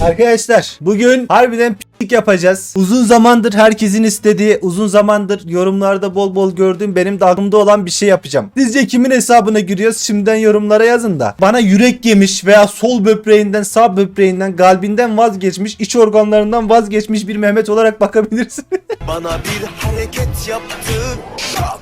Arkadaşlar bugün harbiden piknik yapacağız. Uzun zamandır herkesin istediği, uzun zamandır yorumlarda bol bol gördüğüm benim de aklımda olan bir şey yapacağım. Sizce kimin hesabına giriyoruz? Şimdiden yorumlara yazın da. Bana yürek yemiş veya sol böbreğinden, sağ böbreğinden, kalbinden vazgeçmiş, iç organlarından vazgeçmiş bir Mehmet olarak bakabilirsin. Bana bir hareket yaptı Şak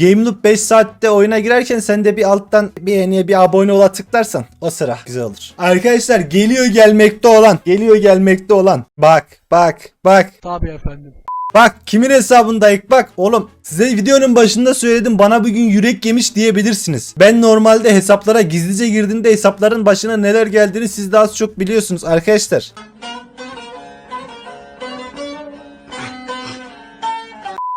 Game Loop 5 saatte oyuna girerken sen de bir alttan bir yeniye bir abone ola tıklarsan o sıra güzel olur. Arkadaşlar geliyor gelmekte olan, geliyor gelmekte olan. Bak, bak, bak. Tabii efendim. Bak kimin hesabındayız bak oğlum size videonun başında söyledim bana bugün yürek yemiş diyebilirsiniz. Ben normalde hesaplara gizlice girdiğimde hesapların başına neler geldiğini siz daha az çok biliyorsunuz arkadaşlar.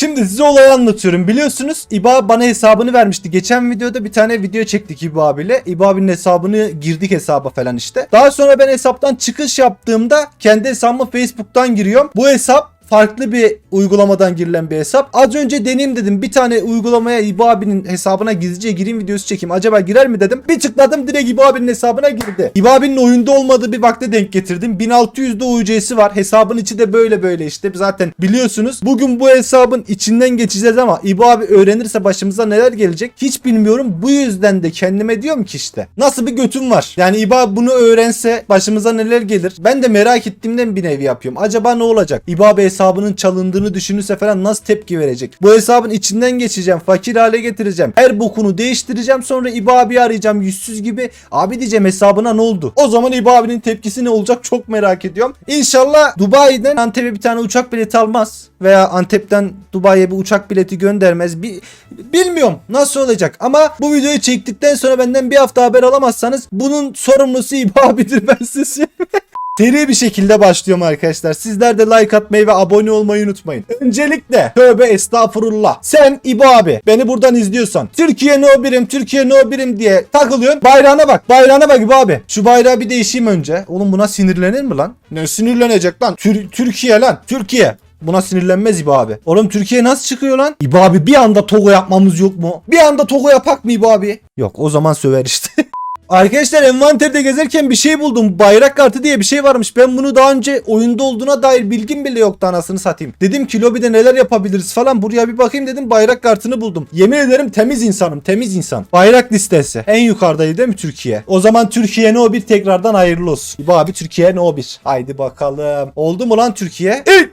Şimdi size olayı anlatıyorum. Biliyorsunuz İba bana hesabını vermişti. Geçen videoda bir tane video çektik İba abiyle. İba abinin hesabını girdik hesaba falan işte. Daha sonra ben hesaptan çıkış yaptığımda kendi hesabıma Facebook'tan giriyorum. Bu hesap farklı bir uygulamadan girilen bir hesap. Az önce deneyim dedim. Bir tane uygulamaya İbo abinin hesabına gizlice gireyim videosu çekeyim. Acaba girer mi dedim. Bir tıkladım direkt İbo abinin hesabına girdi. İbo abinin oyunda olmadığı bir vakte denk getirdim. 1600'de UC'si var. Hesabın içi de böyle böyle işte. Zaten biliyorsunuz. Bugün bu hesabın içinden geçeceğiz ama İbo abi öğrenirse başımıza neler gelecek hiç bilmiyorum. Bu yüzden de kendime diyorum ki işte. Nasıl bir götüm var. Yani İbo abi bunu öğrense başımıza neler gelir. Ben de merak ettiğimden bir nevi yapıyorum. Acaba ne olacak? İbo abi hesabının çalındığını düşünürse falan nasıl tepki verecek? Bu hesabın içinden geçeceğim. Fakir hale getireceğim. Her bokunu değiştireceğim. Sonra İbo abi arayacağım yüzsüz gibi. Abi diyeceğim hesabına ne oldu? O zaman İbo abinin tepkisi ne olacak çok merak ediyorum. İnşallah Dubai'den Antep'e bir tane uçak bileti almaz. Veya Antep'ten Dubai'ye bir uçak bileti göndermez. Bir, bilmiyorum nasıl olacak. Ama bu videoyu çektikten sonra benden bir hafta haber alamazsanız bunun sorumlusu İbo abidir ben size. Seri bir şekilde başlıyorum arkadaşlar. Sizler de like atmayı ve abone olmayı unutmayın. Öncelikle tövbe estağfurullah. Sen İbo abi beni buradan izliyorsan Türkiye no birim Türkiye no birim diye takılıyorsun. Bayrağına bak bayrağına bak İbo abi. Şu bayrağı bir değişeyim önce. Oğlum buna sinirlenir mi lan? Ne sinirlenecek lan? Tür- Türkiye lan Türkiye. Buna sinirlenmez İbo abi. Oğlum Türkiye nasıl çıkıyor lan? İbo abi bir anda Togo yapmamız yok mu? Bir anda Togo yapak mı İbo abi? Yok o zaman söver işte. Arkadaşlar envanterde gezerken bir şey buldum. Bayrak kartı diye bir şey varmış. Ben bunu daha önce oyunda olduğuna dair bilgim bile yoktu anasını satayım. Dedim ki lobide neler yapabiliriz falan. Buraya bir bakayım dedim bayrak kartını buldum. Yemin ederim temiz insanım. Temiz insan. Bayrak listesi. En yukarıdaydı değil mi Türkiye? O zaman Türkiye no 1 tekrardan hayırlı olsun. İbo abi Türkiye no 1. Haydi bakalım. Oldu mu lan Türkiye? Evet.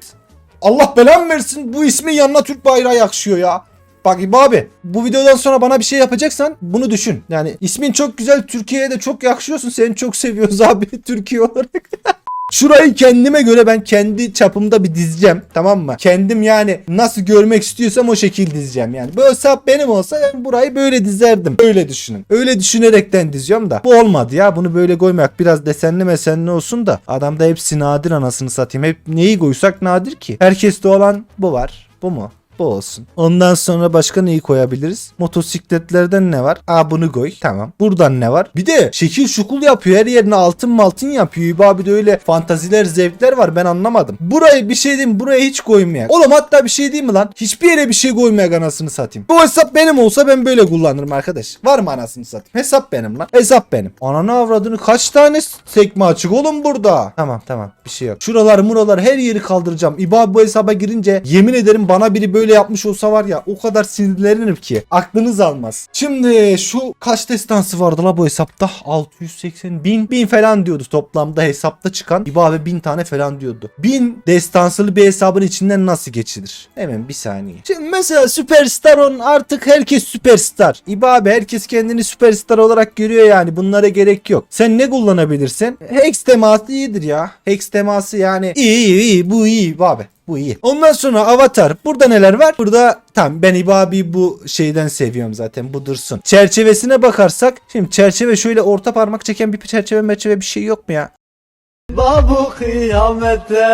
Allah belamı versin. Bu ismin yanına Türk bayrağı yakışıyor ya. Bak İbo abi bu videodan sonra bana bir şey yapacaksan bunu düşün. Yani ismin çok güzel Türkiye'ye de çok yakışıyorsun. Seni çok seviyoruz abi Türkiye olarak. Şurayı kendime göre ben kendi çapımda bir dizeceğim tamam mı? Kendim yani nasıl görmek istiyorsam o şekil dizeceğim yani. Bu hesap benim olsa ben burayı böyle dizerdim. Öyle düşünün. Öyle düşünerekten diziyorum da. Bu olmadı ya bunu böyle koymayak biraz desenli mesenli olsun da. Adamda hepsi nadir anasını satayım. Hep neyi koysak nadir ki. Herkeste olan bu var. Bu mu? Bu olsun. Ondan sonra başka neyi koyabiliriz? Motosikletlerden ne var? Aa bunu koy. Tamam. Buradan ne var? Bir de şekil şukul yapıyor. Her yerine altın maltın yapıyor. İbo abi de öyle fantaziler zevkler var. Ben anlamadım. Burayı bir şey diyeyim? Buraya hiç koymayak. Oğlum hatta bir şey diyeyim mi lan? Hiçbir yere bir şey koymayak anasını satayım. Bu hesap benim olsa ben böyle kullanırım arkadaş. Var mı anasını satayım? Hesap benim lan. Hesap benim. Ananı avradını kaç tane sekme açık oğlum burada? Tamam tamam bir şey yok. Şuralar muralar her yeri kaldıracağım. İbo abi bu hesaba girince yemin ederim bana biri böyle yapmış olsa var ya o kadar sinirlenirim ki aklınız almaz. Şimdi şu kaç destansı vardı la bu hesapta? 680 bin bin falan diyordu toplamda hesapta çıkan. İbo abi bin tane falan diyordu. Bin destansılı bir hesabın içinden nasıl geçilir? Hemen bir saniye. Şimdi mesela süperstar on artık herkes süperstar. İbo abi herkes kendini süperstar olarak görüyor yani bunlara gerek yok. Sen ne kullanabilirsin? Hex teması iyidir ya. Hex teması yani iyi iyi, iyi bu iyi abi. Bu iyi. Ondan sonra avatar. Burada neler var? Burada tam ben İbo abi bu şeyden seviyorum zaten. Bu dursun. Çerçevesine bakarsak. Şimdi çerçeve şöyle orta parmak çeken bir çerçeve merçeve bir şey yok mu ya? Babu kıyamette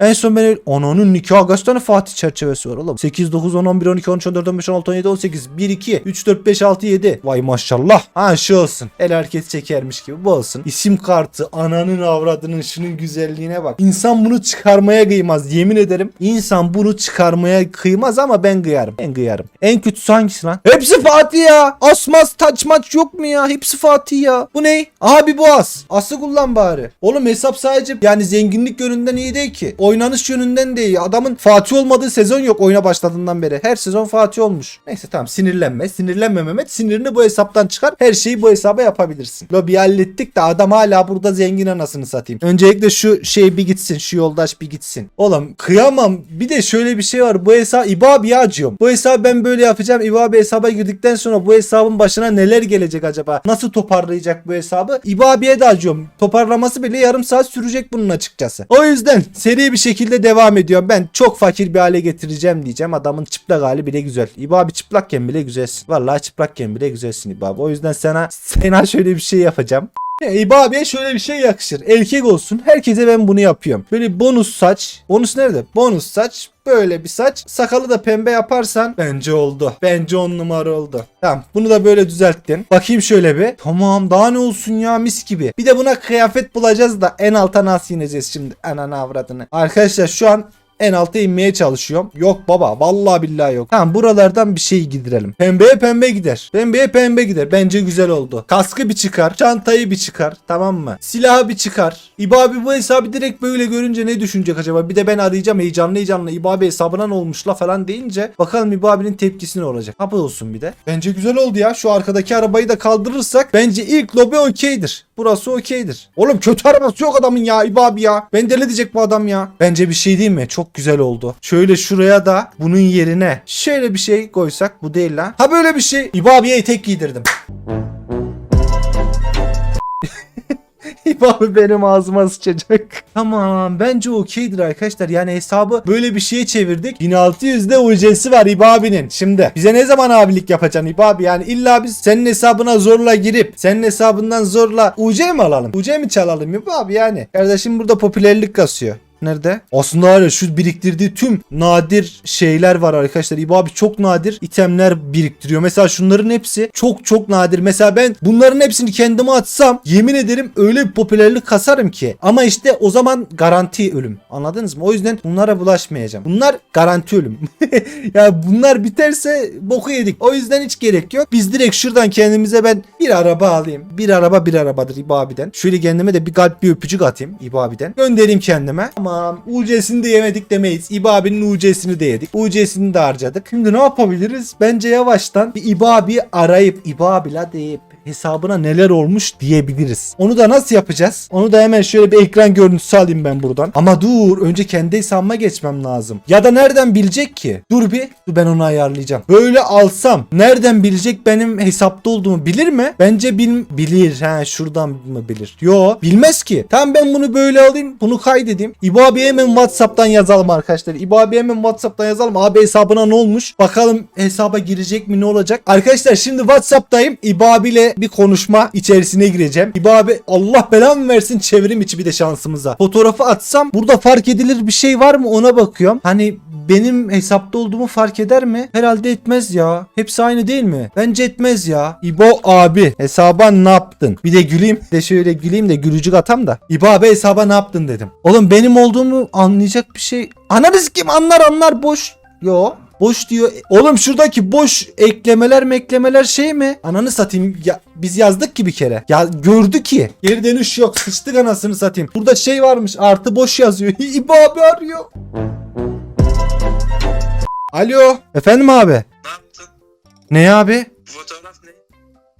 En son ben öyle- Ananın nikahı kaç Fatih çerçevesi var oğlum? 8, 9, 10, 11, 12, 13, 14, 15, 16, 17, 18, 1, 2, 3, 4, 5, 6, 7. Vay maşallah. Ha şu olsun. El hareket çekermiş gibi bu olsun. İsim kartı, ananın avradının şunun güzelliğine bak. İnsan bunu çıkarmaya kıymaz. Yemin ederim İnsan bunu çıkarmaya kıymaz ama ben kıyarım. Ben kıyarım. En kötüsü hangisi lan? Hepsi Fatih ya. Asmaz taç maç yok mu ya? Hepsi Fatih ya. Bu ne? Aha bir boğaz. Aslı kullan bari. Oğlum hesap sadece yani zenginlik yönünden iyi değil ki. Oynanış yönünden de iyi. Adamın Fatih olmadığı sezon yok oyuna başladığından beri. Her sezon Fatih olmuş. Neyse tamam sinirlenme. Sinirlenme Mehmet. Sinirini bu hesaptan çıkar. Her şeyi bu hesaba yapabilirsin. Lobi hallettik de adam hala burada zengin anasını satayım. Öncelikle şu şey bir gitsin. Şu yoldaş bir gitsin. Oğlum kıyamam. Bir de şöyle bir şey var. Bu hesap İbo abiye acıyorum. Bu hesabı ben böyle yapacağım. İbo abi hesaba girdikten sonra bu hesabın başına neler gelecek acaba? Nasıl toparlayacak bu hesabı? İbo abiye de acıyorum. Toparlaması bile yarım saat sürecek bunun açıkçası. O yüzden seri bir şekilde devam ediyorum. Ben çok fakir bir hale getireceğim diyeceğim. Adamın çıplak hali bile güzel. İbo abi çıplakken bile güzelsin. Vallahi çıplakken bile güzelsin İbo abi. O yüzden sana sana şöyle bir şey yapacağım. Abiye şöyle bir şey yakışır. Erkek olsun. Herkese ben bunu yapıyorum. Böyle bonus saç. Bonus nerede? Bonus saç. Böyle bir saç. Sakalı da pembe yaparsan bence oldu. Bence on numara oldu. Tamam bunu da böyle düzelttin. Bakayım şöyle bir. Tamam daha ne olsun ya mis gibi. Bir de buna kıyafet bulacağız da en alta nasıl ineceğiz şimdi? Ananı avradını. Arkadaşlar şu an en alta inmeye çalışıyorum. Yok baba vallahi billahi yok. Tamam buralardan bir şey gidirelim. Pembeye pembe gider. Pembeye pembe gider. Bence güzel oldu. Kaskı bir çıkar. Çantayı bir çıkar. Tamam mı? Silahı bir çıkar. İbo abi bu hesabı direkt böyle görünce ne düşünecek acaba? Bir de ben arayacağım heyecanlı heyecanlı. İbo abi hesabına ne olmuş la falan deyince bakalım İbo abinin tepkisi ne olacak. Hapı olsun bir de. Bence güzel oldu ya. Şu arkadaki arabayı da kaldırırsak bence ilk lobi okeydir. Burası okeydir. Oğlum kötü arabası yok adamın ya İbo abi ya. Ben deli diyecek bu adam ya. Bence bir şey değil mi? Çok güzel oldu. Şöyle şuraya da bunun yerine şöyle bir şey koysak bu değil lan. Ha böyle bir şey. İbo abiye etek giydirdim. abi benim ağzıma sıçacak. Tamam bence okeydir arkadaşlar. Yani hesabı böyle bir şeye çevirdik. 1600'de UC'si var İbo abinin. Şimdi bize ne zaman abilik yapacaksın İbo abi? Yani illa biz senin hesabına zorla girip senin hesabından zorla UC mi alalım? UC mi çalalım İbo abi yani? Kardeşim burada popülerlik kasıyor. Nerede? Aslında var şu biriktirdiği tüm nadir şeyler var arkadaşlar. İbo abi çok nadir itemler biriktiriyor. Mesela şunların hepsi çok çok nadir. Mesela ben bunların hepsini kendime atsam yemin ederim öyle bir popülerlik kasarım ki. Ama işte o zaman garanti ölüm. Anladınız mı? O yüzden bunlara bulaşmayacağım. Bunlar garanti ölüm. ya bunlar biterse boku yedik. O yüzden hiç gerek yok. Biz direkt şuradan kendimize ben bir araba alayım. Bir araba bir arabadır İbo abiden. Şöyle kendime de bir kalp bir öpücük atayım İbo abiden. Göndereyim kendime. Tamam. UC'sini de yemedik demeyiz. İbo abinin UC'sini de yedik. UC'sini de harcadık. Şimdi ne yapabiliriz? Bence yavaştan bir İbo abi arayıp İbo abi la deyip hesabına neler olmuş diyebiliriz. Onu da nasıl yapacağız? Onu da hemen şöyle bir ekran görüntüsü alayım ben buradan. Ama dur önce kendi hesabıma geçmem lazım. Ya da nereden bilecek ki? Dur bir. Dur ben onu ayarlayacağım. Böyle alsam nereden bilecek benim hesapta olduğumu bilir mi? Bence bil bilir. Ha şuradan mı bilir? Yo bilmez ki. Tamam ben bunu böyle alayım. Bunu kaydedeyim. İbo abi hemen Whatsapp'tan yazalım arkadaşlar. İbo abi hemen Whatsapp'tan yazalım. Abi hesabına ne olmuş? Bakalım hesaba girecek mi ne olacak? Arkadaşlar şimdi Whatsapp'tayım. İbo abiyle bir konuşma içerisine gireceğim. İbo abi Allah belamı versin çevrim içi bir de şansımıza. Fotoğrafı atsam burada fark edilir bir şey var mı ona bakıyorum. Hani benim hesapta olduğumu fark eder mi? Herhalde etmez ya. Hepsi aynı değil mi? Bence etmez ya. İbo abi hesaba ne yaptın? Bir de güleyim. De şöyle güleyim de gülücük atam da. İbo abi hesaba ne yaptın dedim. Oğlum benim olduğumu anlayacak bir şey. Ananız kim anlar anlar boş. Yo. Boş diyor. Oğlum şuradaki boş eklemeler meklemeler şey mi? Ananı satayım. Ya, biz yazdık ki bir kere. Ya gördü ki. Geri dönüş yok. Sıçtık anasını satayım. Burada şey varmış. Artı boş yazıyor. İbo abi arıyor. Alo. Efendim abi. Ne yaptın? Ne abi? Fotoğraf ne?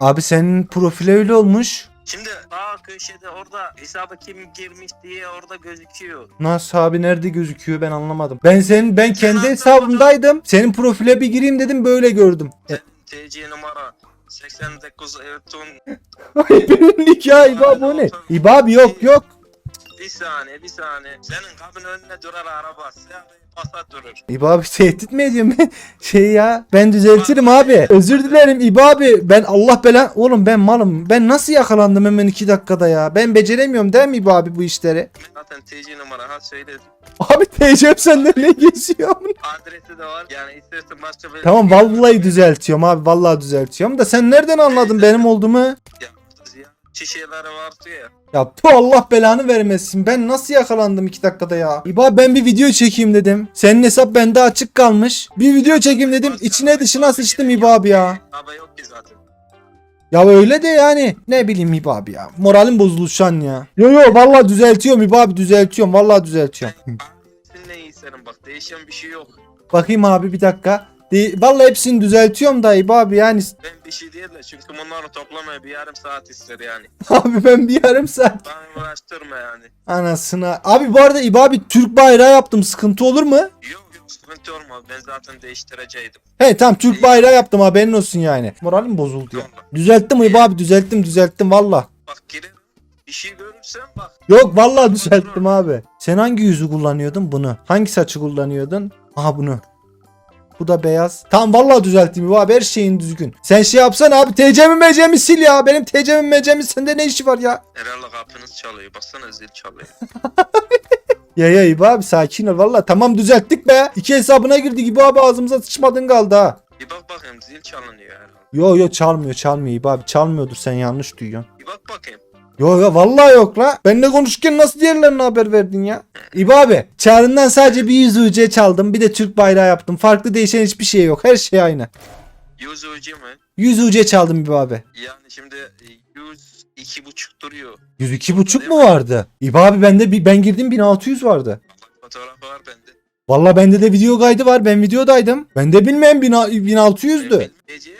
Abi senin profili öyle olmuş. Şimdi sağ köşede orada hesaba kim girmiş diye orada gözüküyor. Nasıl abi nerede gözüküyor ben anlamadım. Ben senin ben kendi hesabımdaydım. Senin profile bir gireyim dedim böyle gördüm. E, TC numara 89 Ertuğrul. Ay benim nikah İba bu ne? İba abi yok yok. Bir saniye bir saniye. Senin kapının önüne duran araba. Sen masa durur. İbo abi tehdit mi ediyorum ben? Şey ya ben düzeltirim abi. Özür dilerim İbo abi. Ben Allah bela... Oğlum ben malım. Ben nasıl yakalandım hemen iki dakikada ya? Ben beceremiyorum değil mi İbo abi bu işleri? Zaten TC numara ha söyledim. Abi TC'm senden ne geziyor? Adresi de var. Yani istersen başka bir... tamam vallahi düzeltiyorum abi. Vallahi düzeltiyorum da sen nereden anladın benim olduğumu? Ya şişeleri vardı ya. Ya tu Allah belanı vermesin. Ben nasıl yakalandım iki dakikada ya? İba ben bir video çekeyim dedim. Senin hesap bende açık kalmış. Bir video çekeyim dedim. İçine dışına sıçtım İba abi ya. Araba yok ki zaten. Ya öyle de yani. Ne bileyim İba abi ya. Moralim bozuldu şu an ya. Yo yo vallahi düzeltiyorum İba abi düzeltiyorum. Vallahi düzeltiyorum. Ne iyi senin bak değişen bir şey yok. Bakayım abi bir dakika. De vallahi hepsini düzeltiyorum da İba abi yani. Ben bir şey değil de çünkü bunları toplamaya bir yarım saat ister yani. Abi ben bir yarım saat Bana uğraştırma yani. anasına. Abi bu arada İba abi Türk bayrağı yaptım. Sıkıntı olur mu? Yok yok sıkıntı olmaz ben zaten değiştireceydim. He tamam Türk bayrağı yaptım haberin olsun yani. Moralim bozuldu ya. Tamam. Düzelttim İbo abi düzelttim düzelttim valla. Bak girerim. Bir şey görürsen bak. Yok valla düzelttim abi. Sen hangi yüzü kullanıyordun bunu? Hangi saçı kullanıyordun? Aha bunu. Bu da beyaz. Tamam valla düzelttim abi her şeyin düzgün. Sen şey yapsana abi TC'mi mecemi sil ya. Benim TC'mi mecemi sende ne işi var ya? Herhalde kapınız çalıyor. Baksana zil çalıyor. Ya ya İbo abi sakin ol valla. Tamam düzelttik be. İki hesabına girdik İbo abi ağzımıza sıçmadın kaldı ha. Bir bak bakayım zil çalınıyor herhalde. Yo yo çalmıyor çalmıyor İbo abi çalmıyordur sen yanlış duyuyorsun. Bir bak bakayım. Yo yo vallahi yok la. Benle konuşurken nasıl diğerlerine haber verdin ya? İbo abi çağrından sadece bir yüz UC çaldım. Bir de Türk bayrağı yaptım. Farklı değişen hiçbir şey yok. Her şey aynı. Yüz ucu mu? Yüz UC çaldım İbo abi. Yani şimdi e, yüz iki buçuk duruyor. 102 buçuk mu vardı? İbo abi bende bir, ben girdim 1600 vardı. Bak fotoğrafı var bende. Vallahi bende de video kaydı var. Ben videodaydım. Ben de bilmeyen 1600'dü. Teci.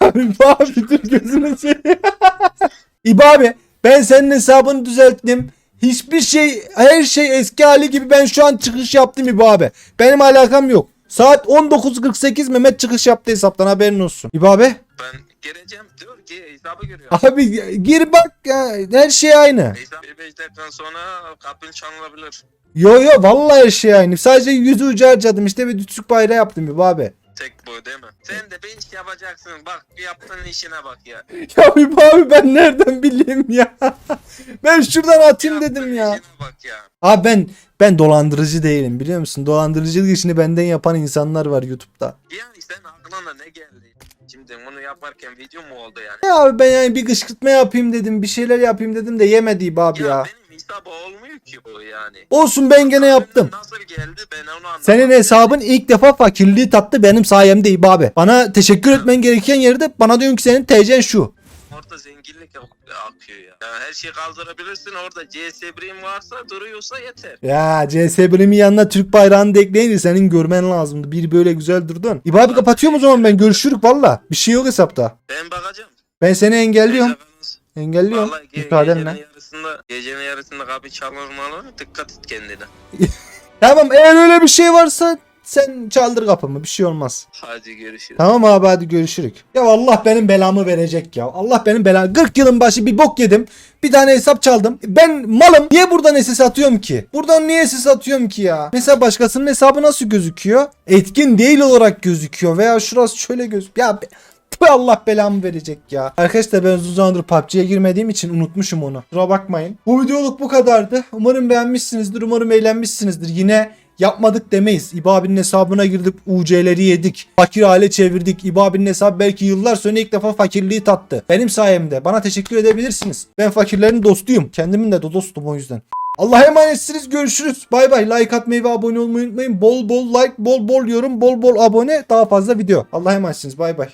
Abi dur gözünü seveyim. İbo abi ben senin hesabını düzelttim. Hiçbir şey her şey eski hali gibi ben şu an çıkış yaptım İbo abi. Benim alakam yok. Saat 19.48 Mehmet çıkış yaptı hesaptan haberin olsun. İbo abi. Ben gireceğim diyor ki hesabı görüyor. Abi gir bak ya her şey aynı. Hesap bir beş dakikadan sonra kapın çalınabilir. Yo yo vallahi her şey aynı. Sadece yüzü ucu harcadım işte bir Türk bayrağı yaptım İbo abi. Tek bu değil mi? Sen de bir iş yapacaksın. Bak yaptığın işine bak ya. Ya İbo abi ben nereden bileyim ya. ben şuradan atayım Yaptığın dedim ya. işine bak ya. Abi ben ben dolandırıcı değilim biliyor musun? Dolandırıcılık işini benden yapan insanlar var YouTube'da. Yani sen aklına ne geldi? Şimdi bunu yaparken video mu oldu yani? Ya abi ben yani bir kışkırtma yapayım dedim, bir şeyler yapayım dedim de yemedi abi ya, ya. benim hesabı olmuyor ki bu yani. Olsun ben gene yaptım. Nasıl geldi ben onu anlamadım. Senin hesabın ilk defa fakirliği tattı benim sayemde İbo abi. Bana teşekkür etmen gereken yerde bana diyorsun ki senin TC'n şu. Orada zenginlik ak- akıyor ya. ya. Her şeyi kaldırabilirsin orada CS Brim varsa duruyorsa yeter. Ya CS Brim'in yanına Türk bayrağını da ekleyince senin görmen lazımdı. Bir böyle güzel durdun. İbo abi kapatıyorum o zaman ben görüşürük valla. Bir şey yok hesapta. Ben bakacağım. Ben seni engelliyorum. Engelliyorum. Vallahi ge- Müsaadenle. gecenin yarısında, gecenin yarısında kapı çalır malı dikkat et kendine. Tamam eğer öyle bir şey varsa sen çaldır kapımı bir şey olmaz. Hadi görüşürüz. Tamam abi hadi görüşürük. Ya Allah benim belamı verecek ya. Allah benim belamı. 40 yılın başı bir bok yedim. Bir tane hesap çaldım. Ben malım. Niye buradan SS atıyorum ki? Buradan niye SS atıyorum ki ya? Mesela başkasının hesabı nasıl gözüküyor? Etkin değil olarak gözüküyor. Veya şurası şöyle gözüküyor. Ya Allah belamı verecek ya. Arkadaşlar ben uzun zamandır PUBG'ye girmediğim için unutmuşum onu. Kusura bakmayın. Bu videoluk bu kadardı. Umarım beğenmişsinizdir. Umarım eğlenmişsinizdir. Yine yapmadık demeyiz. İbo hesabına girdik. UC'leri yedik. Fakir hale çevirdik. İbo abinin hesabı belki yıllar sonra ilk defa fakirliği tattı. Benim sayemde. Bana teşekkür edebilirsiniz. Ben fakirlerin dostuyum. Kendimin de dostum o yüzden. Allah'a emanetsiniz. Görüşürüz. Bay bay. Like atmayı ve abone olmayı unutmayın. Bol bol like, bol bol yorum, bol bol abone. Daha fazla video. Allah'a emanetsiniz. Bay bay.